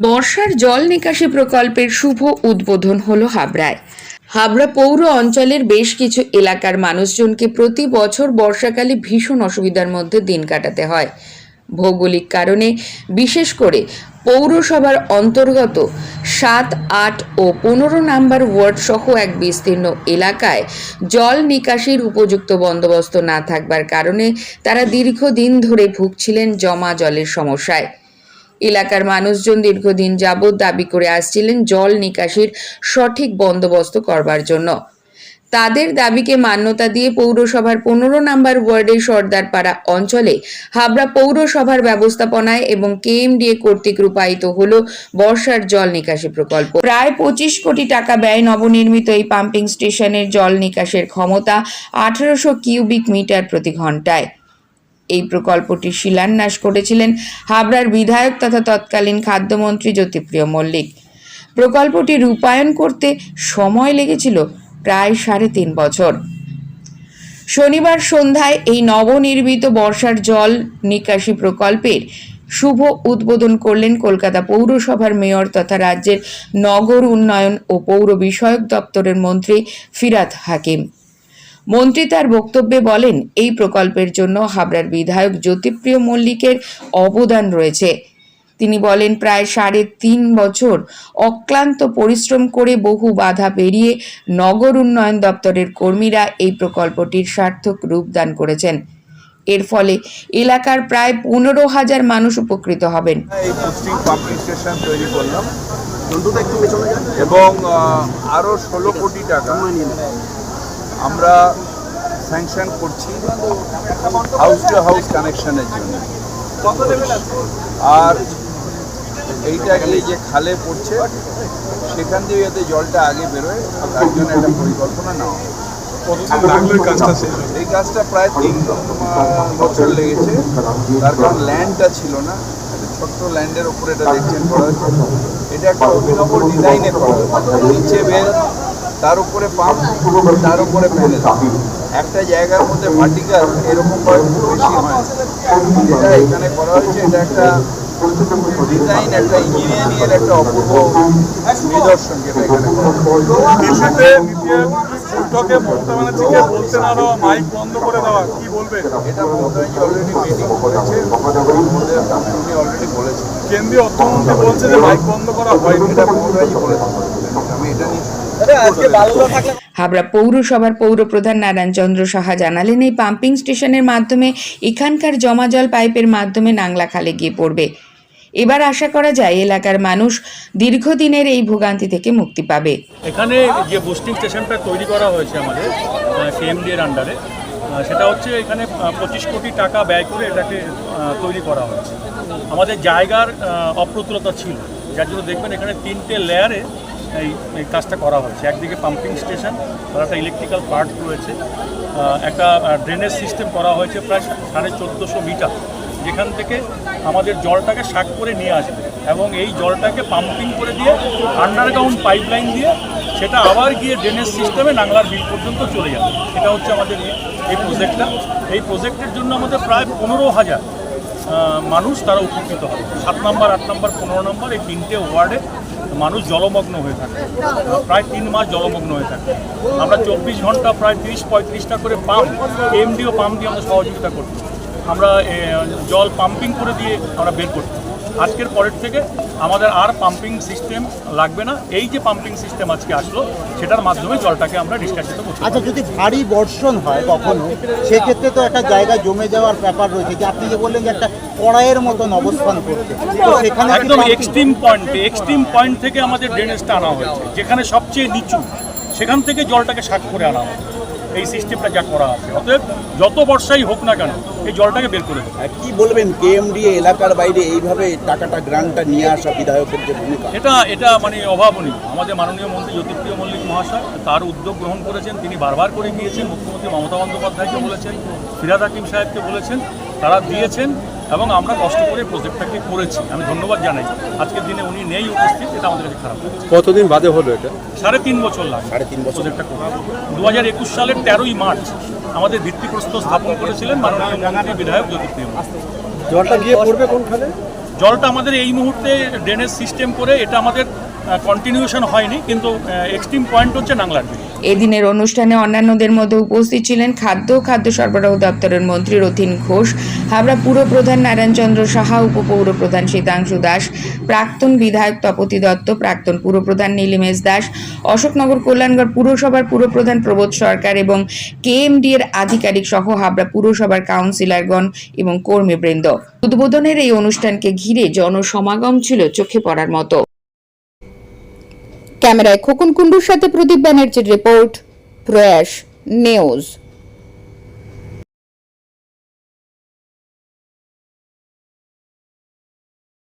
বর্ষার জল নিকাশি প্রকল্পের শুভ উদ্বোধন হলো হাবড়ায়। হাবড়া পৌর অঞ্চলের বেশ কিছু এলাকার মানুষজনকে প্রতি বছর বর্ষাকালে ভীষণ অসুবিধার মধ্যে দিন কাটাতে হয়। ভৌগোলিক কারণে বিশেষ করে পৌরসভার অন্তর্গত সাত, আট ও পনেরো নাম্বার ওয়ার্ড সহ এক বিস্তীর্ণ এলাকায় জল নিকাশির উপযুক্ত বন্দোবস্ত না থাকবার কারণে তারা দীর্ঘদিন ধরে ভুগছিলেন জমা জলের সমস্যায়। এলাকার মানুষজন দীর্ঘদিন যাবৎ দাবি করে আসছিলেন জল নিকাশির সঠিক বন্দোবস্ত করবার জন্য। তাদের দাবিকে মান্যতা দিয়ে পৌরসভার পনেরো নম্বর ওয়ার্ডের সর্দারপাড়া অঞ্চলে হাবড়া পৌরসভার ব্যবস্থাপনায় এবং কেএমডিএ কর্তৃক রূপায়িত হল বর্ষার জল নিকাশি প্রকল্প। প্রায় পঁচিশ কোটি টাকা ব্যয় নবনির্মিত এই পাম্পিং স্টেশনের জল নিকাশের ক্ষমতা আঠারোশো কিউবিক মিটার প্রতি ঘন্টায়। এই প্রকল্পটি শিলান্যাস করেছিলেন হাবড়ার বিধায়ক তথা তৎকালীন খাদ্যমন্ত্রী জ্যোতিপ্রিয় মল্লিক। প্রকল্পটি রূপায়ণ করতে সময় লেগেছিল প্রায় সাড়ে তিন বছর। শনিবার সন্ধ্যায় এই নবনির্মিত বর্ষার জল নিকাশি প্রকল্পের শুভ উদ্বোধন করলেন কলকাতা পৌরসভার মেয়র তথা রাজ্যের নগর উন্নয়ন ও পৌর বিষয়ক দপ্তরের মন্ত্রী ফিরাত হাকিম। মন্ত্রী তার বক্তব্যে বলেন, এই প্রকল্পের জন্য হাবড়ার বিধায়ক জ্যোতিপ্রিয় মল্লিকের অবদান রয়েছে। তিনি বলেন, প্রায় সাড়ে তিন বছর অক্লান্ত পরিশ্রম করে বহু বাধা পেরিয়ে নগর উন্নয়ন দপ্তরের কর্মীরা এই প্রকল্পটির সার্থক রূপদান করেছেন। এর ফলে এলাকার প্রায় পনেরো হাজার মানুষ উপকৃত হবেন। এবং আরও ষোলো কোটি টাকা আমরা স্যাংশন করছি হাউস টু হাউস কানেকশনের জন্য। আর এইটা গিয়ে যে খালে পড়ছে সেখান দিয়ে যাতে জলটা আগে বেরোয় তার জন্য একটা পরিকল্পনা নেওয়া এই কাজটা প্রায় তিন বছর লেগেছে। তার কারণ ল্যান্ডটা ছিল না। ছোট্ট ল্যান্ডের ওপরে এটা দেখছেন করা হয়েছে। এটা একটা অভিনব ডিজাইনে করা হয়েছে। নিচে বেল তার উপরে পাম্প তার উপরে প্যানেল একটা জায়গার মধ্যে ভার্টিক্যাল এরকম ভাবে খুব বেশি হয়। এটা এখানে করা হয়েছে এটা একটা ডিজাইন একটা ইঞ্জিনিয়ারিং এর একটা অপূর্ব নিদর্শন যেটা এখানে করা হয়েছে। এসেতে দ্বিতীয় বৈঠকে মমতা ব্যানার্জিকে বলতে না দেওয়া মাইক বন্ধ করে দেওয়া কি বলবে? এটা মমতা ব্যানার্জি অলরেডি মিটিং করেছে অলরেডি কেন্দ্রীয় অর্থমন্ত্রী বলছে যে মাইক বন্ধ করা হয়নি এটা মমতা ব্যানার্জি নিয়ে হাবড়া পৌরসভার পৌরপ্রধান নারায়ণ চন্দ্র সাহা জানালেন এই পাম্পিং স্টেশনের মাধ্যমে এখানকার জমা জল পাইপের মাধ্যমে নাংলা খালে গিয়ে পড়বে। এবার আশা করা যায় এলাকার মানুষ দীর্ঘদিনের এই ভোগান্তি থেকে মুক্তি পাবে। এখানে যে বুস্টিং স্টেশনটা তৈরি করা হয়েছে আমাদের কেএমডি এর আন্ডারে সেটা হচ্ছে এখানে পঁচিশ কোটি টাকা ব্যয় করে এটাকে তৈরি করা হয়েছে। আমাদের জায়গার আহ, অপ্রতুলতা ছিল। যার জন্য দেখবেন এখানে তিনটে লেয়ারে এই এই কাজটা করা হয়েছে। একদিকে পাম্পিং স্টেশন আর একটা ইলেকট্রিক্যাল পার্ট রয়েছে। একটা ড্রেনেজ সিস্টেম করা হয়েছে প্রায় সাড়ে চোদ্দোশো মিটার, যেখান থেকে আমাদের জলটাকে শাক করে নিয়ে আসবে এবং এই জলটাকে পাম্পিং করে দিয়ে আন্ডারগ্রাউন্ড পাইপলাইন দিয়ে সেটা আবার গিয়ে ড্রেনেজ সিস্টেমে নাংলার বিল পর্যন্ত চলে যাবে। এটা হচ্ছে আমাদের এই- প্রজেক্টটা এই প্রজেক্টের জন্য আমাদের প্রায় পনেরো হাজার মানুষ তারা উপকৃত হবে। সাত নম্বর, আট নম্বর, পনেরো নম্বর এই তিনটে ওয়ার্ডে মানুষ জলমগ্ন হয়ে থাকে। প্রায় তিন মাস জলমগ্ন হয়ে থাকে। আমরা চব্বিশ ঘণ্টা প্রায় তিরিশ, পঁয়ত্রিশটা করে পাম্প, এমডিও পাম্প দিয়ে আমরা সহযোগিতা করতাম আমরা জল পাম্পিং করে দিয়ে আমরা বের করতাম আজকের পরের থেকে আমাদের আর পাম্পিং সিস্টেম লাগবে না এই যে পাম্পিং সিস্টেম আজকে আসলো সেটার মাধ্যমে জলটাকে আমরা নিষ্কাশিত পারব। আচ্ছা যদি ভারী বর্ষণ হয় কখনো সেক্ষেত্রে তো একটা জায়গা জমে যাওয়ার ব্যাপার রয়েছে যে আপনি যে বললেন যে একটা কড়াইয়ের মতন অবস্থান করতে তো সেখানে একদম এক্সট্রিম পয়েন্ট এক্সট্রিম পয়েন্ট থেকে আমাদের ড্রেনেজটা আনা হয়েছে যেখানে সবচেয়ে নিচু সেখান থেকে জলটাকে শাক করে আনা হয়েছে এই সিস্টেমটা যা করা আছে। অতএব যত বর্ষাই হোক না কেন এই জলটাকে বের করে দেবে। আর কি বলবেন কেএমডিএ এলাকার বাইরে এইভাবে টাকাটা গ্রান্টটা নিয়ে আসা বিধায়কের যে ভূমিকা? এটা এটা মানে অভাবনীয়। আমাদের মাননীয় মন্ত্রী জ্যোতিপ্রিয় মল্লিক মহাশয় তার উদ্যোগ গ্রহণ করেছেন। তিনি বারবার করে গিয়েছেন। মুখ্যমন্ত্রী মমতা বন্দ্যোপাধ্যায়কে বলেছেন ফিরাদ হাকিম সাহেবকে বলেছেন তারা দিয়েছেন। এবং আমরা কষ্ট করে প্রজেক্টটাকে করেছি। আমি ধন্যবাদ জানাই। আজকের দিনে উনি নেই উপস্থিত এটা আমাদের কাছে খারাপ কতদিন বাদে হলো এটা? সাড়ে তিন বছর লাগে সাড়ে তিন বছর। একটা কথা দু হাজার একুশ সালের তেরোই মার্চ আমাদের ভিত্তিপ্রস্তর স্থাপন করেছিলেন মাননীয় মন্ত্রী বিধায়ক জ্যোতিপ্রিয়। জলটা গিয়ে পড়বে কোনখানে? জলটা আমাদের এই মুহূর্তে ড্রেনেজ সিস্টেম করে এটা আমাদের কন্টিনিউশন হয়নি, কিন্তু এক্সট্রিম পয়েন্ট হচ্ছে নাংলার এদিনের অনুষ্ঠানে অন্যান্যদের মধ্যে উপস্থিত ছিলেন খাদ্য ও খাদ্য সরবরাহ দপ্তরের মন্ত্রী রথিন ঘোষ, হাবড়া পুর পুরপ্রধান নারায়ণচন্দ্র সাহা উপপৌর প্রধান শীতাংশু দাস, প্রাক্তন বিধায়ক তপতি দত্ত, প্রাক্তন পুরপ্রধান নীলিমেশ দাস, অশোকনগর কল্যাণগড় পুরসভার পুরপ্রধান প্রবোধ সরকার এবং কেএমডি এর আধিকারিক সহ হাবড়া পুরসভার কাউন্সিলরগণ এবং কর্মীবৃন্দ। উদ্বোধনের এই অনুষ্ঠানকে ঘিরে জনসমাগম ছিল চোখে পড়ার মতো। ক্যামেরায় খোকন কুণ্ডুর সাথে প্রদীপ ব্যানার্জির রিপোর্ট প্রয়াস নিউজ।